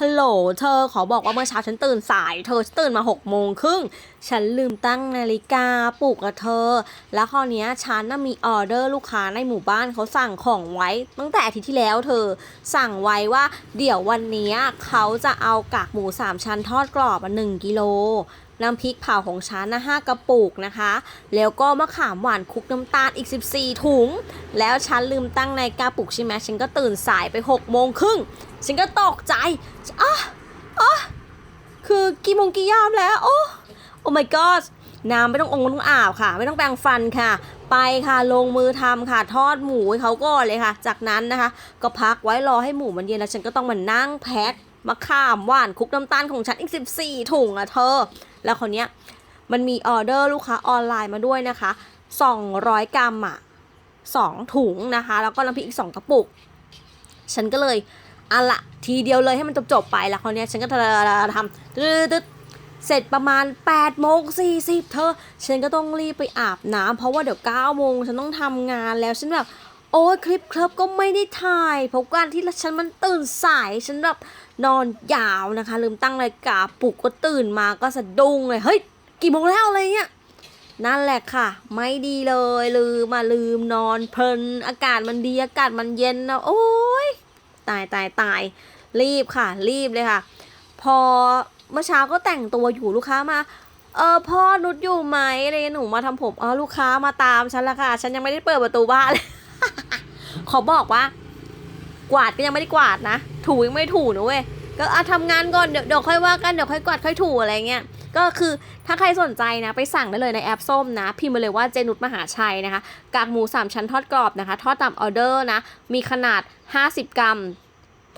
ฮัลโหลเธอขอบอกว่าเมื่อเช้าฉันตื่นสาย เธอฉันตื่นมาหกโมงครึ่ง ฉันลืมตั้งนาฬิกาปลุกกับเธอ แล้วคราวนี้ยฉันน่ะมีออเดอร์ลูกค้าในหมู่บ้านเขาสั่งของไว้ ตั้งแต่อาทิตย์ที่แล้วเธอสั่งไว้ว่า เดี๋ยววันนี้เขาจะเอากากหมูสามชั้นทอดกรอบมาหนึ่งกิโล น้ำพริกเผาของฉันนะห้ากระปุกนะคะ แล้วก็มะขามหวานคุกน้ำตาลอีก 14 ถุง แล้วฉันลืมตั้งในาฬิกาปลุกใช่ไหมฉันก็ตื่นสายไป6โมงครึ่งฉันก็ตกใจอะอะคือกี่โมงกี่ยามแล้ว โอ้โอ้ my god น้ำไม่ต้ององค์ไม่ต้องอาบค่ะ ไม่ต้องแปรงฟันค่ะ ไปค่ะลงมือทำค่ะทอดหมูให้เขาก่อนเลยค่ะ จากนั้นนะคะ ก็พักไว้รอให้หมูมันเย็นแล้วฉันก็ต้องมานั่งแพ็ค มะขามหวานคุกน้ำตาลของฉันอีก 14 ถุงอะเธอ แล้วคนเนี้ยมันมีออเดอร์ลูกค้าออนไลน์มาด้วยนะคะ 200 กรัมอะ2ถุงนะคะ แล้วก็น้ำพริกอีก 2 กระปุก ฉันก็เลยอะละทีเดียวเลยให้มันจบๆไปแล้วคราวเนี้ยฉันก็ทำตึ๊ดเสร็จประมาณ8โมง40 เธอ ฉันก็ต้องรีบไปอาบน้ำเพราะว่าเดี๋ยว9โมงฉันต้องทำงานแล้วฉันแบบ อ้ยคลิปครับก็ไม่ได้ถ่ายเพราะการที่ฉันมันตื่นสายฉันแบบนอนยาวนะคะ ลืมตั้งนาฬิกาปลุกก็ตื่นมาก็สะดุ้งเลยเฮ้ยกี่โมงแล้วอะไรเงี้ยนั่นแหละค่ะ ไม่ดีเลยลืมมาลืมนอนเพลินอากาศมันดีอากาศมันเย็นนะโอ้ยตายตายตายรีบค่ะ รีบเลยค่ะ พอเมื่อเช้าก็แต่งตัวอยู่ลูกค้ามาเออพ่อนุชอยู่ไหมอะไรเงี้ยหนูมาทำผมเออลูกค้ามาตามฉันละค่ะ ฉันยังไม่ได้เปิดประตูบ้านเลย ขอบอกว่า กวาดก็ยังไม่ได้กวาดนะ ถูยังไม่ถูนะเว้ย ก็อะทำงานก่อนเดี๋ยวเดี๋ยวค่อยว่ากันเดี๋ยวค่อยกวาดค่อยถูอะไรเงี้ย ก็คือถ้าใครสนใจนะ ไปสั่งได้เลยในแอปส้มนะ พิมพ์มาเลยว่าเจนุชมหาชัยนะคะ กากหมู 3 ชั้นทอดกรอบนะคะ ทอดตามออเดอร์นะ มีขนาด 50 กรัม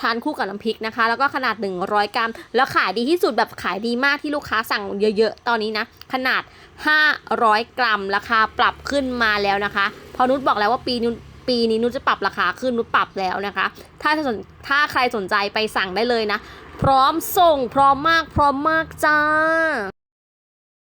ทานคู่กับน้ำพริกนะคะ แล้วก็ขนาด 100 กรัม แล้วขายดีที่สุดแบบขายดีมากที่ลูกค้าสั่งเยอะๆ ตอนนี้นะ ขนาด 500 กรัม ราคาปรับขึ้นมาแล้วนะคะ พอนุชบอกแล้วว่าปีนี้ ปีนี้นุชจะปรับราคาขึ้นนุชปรับแล้วนะคะ ถ้าถ้าใครสนใจไปสั่งได้เลยนะ พร้อมส่งพร้อมมากพร้อมมากจ้า